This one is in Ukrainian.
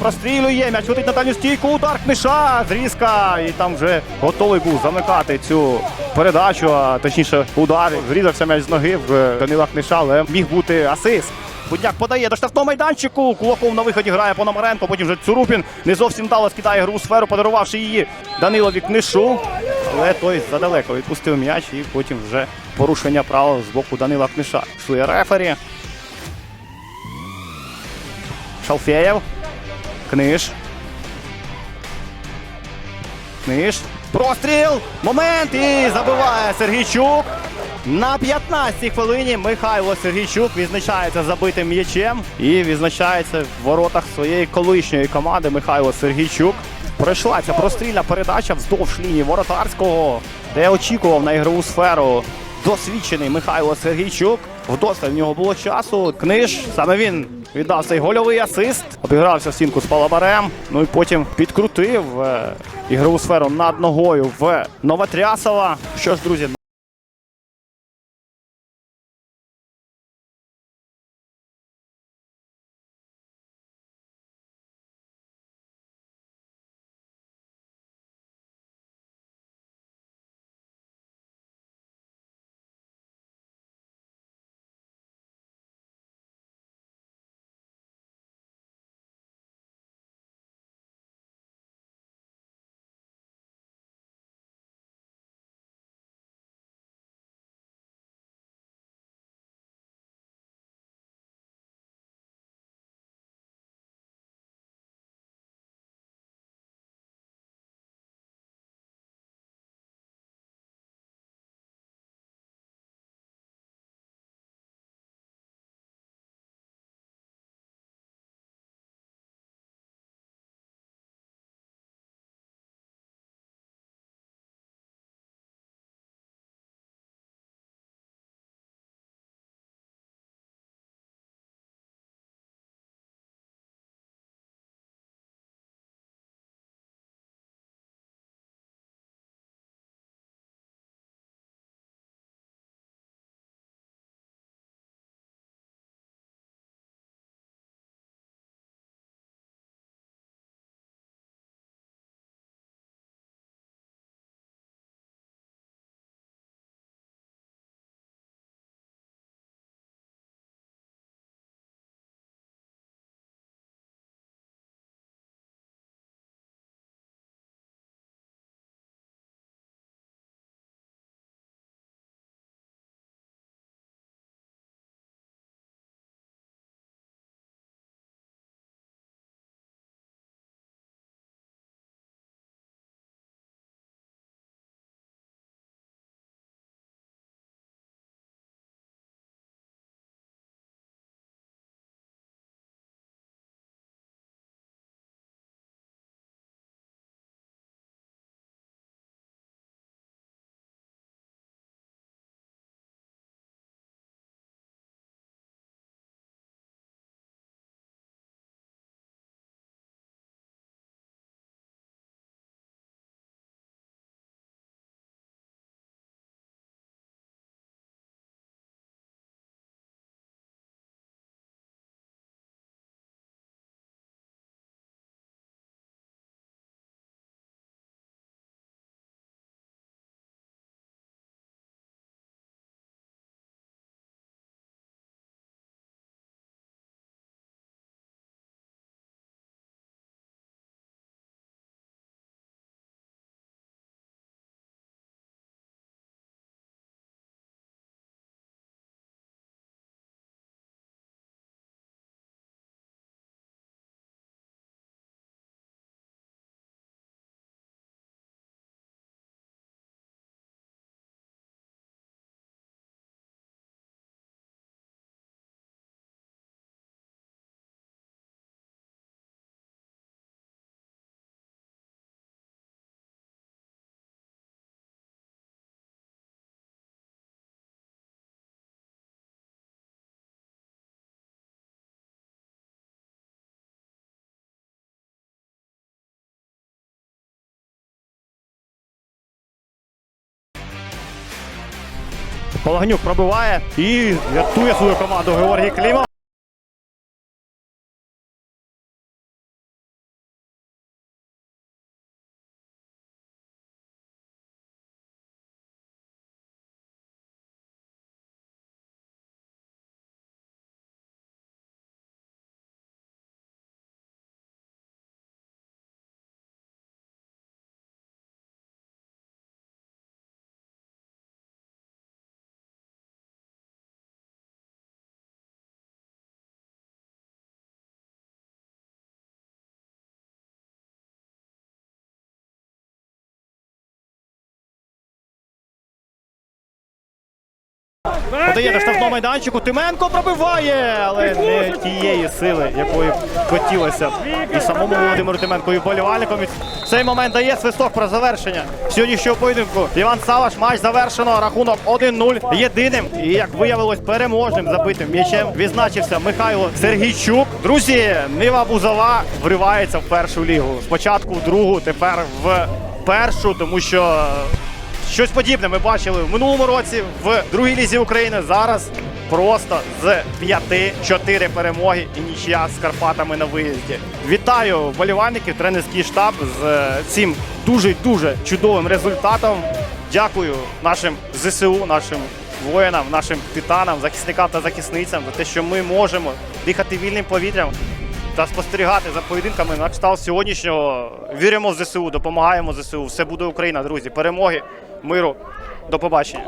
Прострілює, м'яч летить на дальню стійку, удар книша, зрізка. І там вже готовий був замикати цю передачу, а точніше удар. Зрізався м'яч з ноги в Данила Книша, але міг бути асист. Будняк подає до штрафного майданчику. Кулаков на виході грає по Номаренко. Потім вже Цурупін не зовсім вдало скидає гру у сферу, подарувавши її Данилові Книшу. Але той задалеко відпустив м'яч і потім вже порушення правил з боку Данила Книша. Псує рефері. Шалфеєв. Книж. Книж. Простріл! Момент! І забиває Сергійчук. На 15-й хвилині Михайло Сергійчук відзначається забитим м'ячем і відзначається в воротах своєї колишньої команди Михайло Сергійчук. Пройшла ця прострільна передача вздовж лінії воротарського, де очікував на ігрову сферу досвідчений Михайло Сергійчук. Вдосталь в нього було часу. Книж саме він віддав цей гольовий асист. Обігрався в стінку з Палабарем. Ну і потім підкрутив е, ігрову сферу над ногою в Новотрясова. Що ж, друзі, Пологнюк пробиває і рятує свою команду Георгій Клімов. Подає на штрафному майданчику. Тименко пробиває, але не тієї сили, якої хотілося і самому Володимиру Тименко, і вболівальникам. І Цей момент дає свисток про завершення сьогоднішнього поєдинку. Іван Саваш, матч завершено. Рахунок 1-0. Єдиним і як виявилось переможним забитим м'ячем відзначився Михайло Сергійчук. Друзі, Нива Бузова вривається в першу лігу. Спочатку в другу, тепер в першу, тому що Щось подібне ми бачили в минулому році в другій лізі України. Зараз просто з 5-4 перемоги і нічия з Карпатами на виїзді. Вітаю вболівальників, тренерський штаб з е, цим дуже дуже чудовим результатом. Дякую нашим ЗСУ, нашим воїнам, нашим титанам, захисникам та захисницям за те, що ми можемо дихати вільним повітрям та спостерігати за поєдинками на кшталт сьогоднішнього. Віримо в ЗСУ, допомагаємо ЗСУ. Все буде Україна, друзі. Перемоги, миру. До побачення.